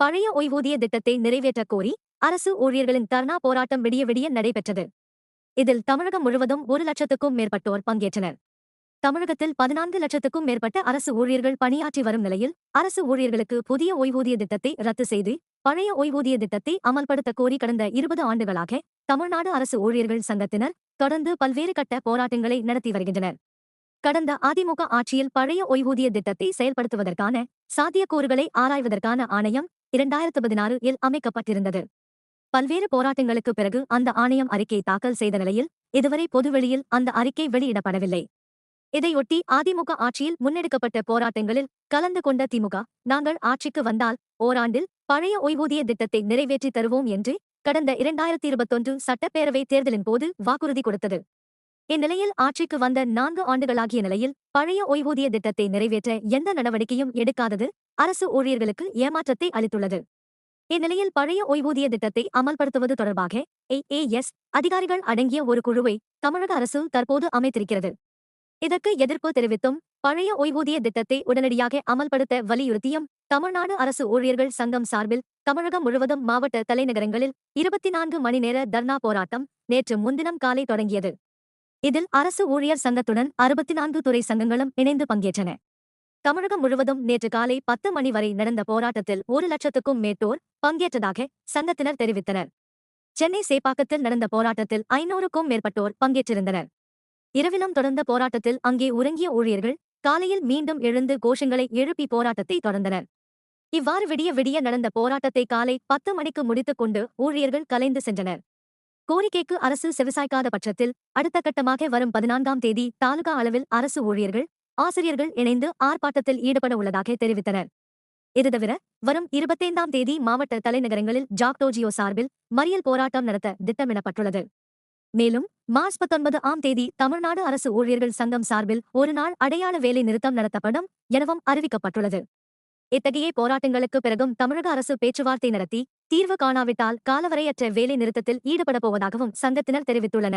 பழைய ஓய்வூதிய திட்டத்தை நிறைவேற்றக் கோரி அரசு ஊழியர்களின் தர்ணா போராட்டம் விடிய விடிய நடைபெற்றது. இதில் தமிழகம் முழுவதும் ஒரு லட்சத்துக்கும் மேற்பட்டோர் பங்கேற்றனர். தமிழகத்தில் பதினான்கு லட்சத்துக்கும் மேற்பட்ட அரசு ஊழியர்கள் பணியாற்றி வரும் நிலையில் அரசு ஊழியர்களுக்கு புதிய ஓய்வூதிய திட்டத்தை ரத்து செய்து பழைய ஓய்வூதிய திட்டத்தை அமல்படுத்த கோரி கடந்த இருபது ஆண்டுகளாக தமிழ்நாடு அரசு ஊழியர்கள் சங்கத்தினர் தொடர்ந்து பல்வேறு கட்ட போராட்டங்களை நடத்தி வருகின்றனர். கடந்த அதிமுக ஆட்சியில் பழைய ஓய்வூதிய திட்டத்தை செயல்படுத்துவதற்கான சாத்தியக்கூறுகளை ஆராய்வதற்கான ஆணையம் இரண்டாயிரத்து பதினாறு இல் அமைக்கப்பட்டிருந்தது. பல்வேறு போராட்டங்களுக்கு பிறகு அந்த ஆணையம் அறிக்கை தாக்கல் செய்த நிலையில் இதுவரை பொதுவெளியில் அந்த அறிக்கை வெளியிடப்படவில்லை. இதையொட்டி அதிமுக ஆட்சியில் முன்னெடுக்கப்பட்ட போராட்டங்களில் கலந்து கொண்ட திமுக நாங்கள் ஆட்சிக்கு வந்தால் ஓராண்டில் பழைய ஓய்வூதிய திட்டத்தை நிறைவேற்றித் தருவோம் என்று கடந்த இரண்டாயிரத்தி இருபத்தொன்று சட்டப்பேரவை தேர்தலின் போது வாக்குறுதி கொடுத்தது. இந்நிலையில் ஆட்சிக்கு வந்த நான்கு ஆண்டுகளாகிய நிலையில் பழைய ஓய்வூதிய திட்டத்தை நிறைவேற்ற எந்த நடவடிக்கையும் எடுக்காதது அரசு ஊழியர்களுக்கு ஏமாற்றத்தை அளித்துள்ளது. இந்நிலையில் பழைய ஓய்வூதிய திட்டத்தை அமல்படுத்துவது தொடர்பாக ஏஏஎஸ் அதிகாரிகள் அடங்கிய ஒரு குழுவை தமிழக அரசு தற்போது அமைத்திருக்கிறது. இதற்கு எதிர்ப்பு தெரிவித்தும் பழைய ஓய்வூதிய திட்டத்தை உடனடியாக அமல்படுத்த வலியுறுத்தியும் தமிழ்நாடு அரசு ஊழியர்கள் சங்கம் சார்பில் தமிழகம் முழுவதும் மாவட்ட தலைநகரங்களில் இருபத்தி நான்கு மணி நேர தர்ணா போராட்டம் நேற்று முன்தினம் காலை தொடங்கியது. இதில் அரசு ஊழியர் சங்கத்துடன் அறுபத்தி நான்கு துறை சங்கங்களும் இணைந்து பங்கேற்றன. தமிழகம் முழுவதும் நேற்று காலை பத்து மணி வரை நடந்த போராட்டத்தில் ஒரு லட்சத்துக்கும் மேற்போர் பங்கேற்றதாக சங்கத்தினர் தெரிவித்தனர். சென்னை சேப்பாக்கத்தில் நடந்த போராட்டத்தில் ஐநூறுக்கும் மேற்பட்டோர் பங்கேற்றிருந்தனர். இரவிலும் தொடர்ந்த போராட்டத்தில் அங்கே உறங்கிய ஊழியர்கள் காலையில் மீண்டும் எழுந்து கோஷங்களை எழுப்பி போராட்டத்தை தொடர்ந்தனர். இவ்வாறு விடிய விடிய நடந்த போராட்டத்தை காலை பத்து மணிக்கு முடித்துக் கொண்டு ஊழியர்கள் கலைந்து சென்றனர். கோரிக்கைக்கு அரசு செவிசாய்க்காத பட்சத்தில் அடுத்த கட்டமாக வரும் பதினான்காம் தேதி தாலுகா அளவில் அரசு ஊழியர்கள் ஆசிரியர்கள் இணைந்து ஆர்ப்பாட்டத்தில் ஈடுபட உள்ளதாக தெரிவித்தனர். இது தவிர வரும் இருபத்தைந்தாம் தேதி மாவட்ட தலைநகரங்களில் ஜாக்டோஜியோ சார்பில் மறியல் போராட்டம் நடத்த திட்டமிடப்பட்டுள்ளது. மேலும் மார்ச் பத்தொன்பது ஆம் தேதி தமிழ்நாடு அரசு ஊழியர்கள் சங்கம் சார்பில் ஒருநாள் அடையாள வேலை நிறுத்தம் நடத்தப்படும் எனவும் அறிவிக்கப்பட்டுள்ளது. இத்தகைய போராட்டங்களுக்கு பிறகும் தமிழக அரசு பேச்சுவார்த்தை நடத்தி தீர்வு காணாவிட்டால் காலவரையற்ற வேலை நிறுத்தத்தில் ஈடுபடப் போவதாகவும் சங்கத்தினர் தெரிவித்துள்ளனர்.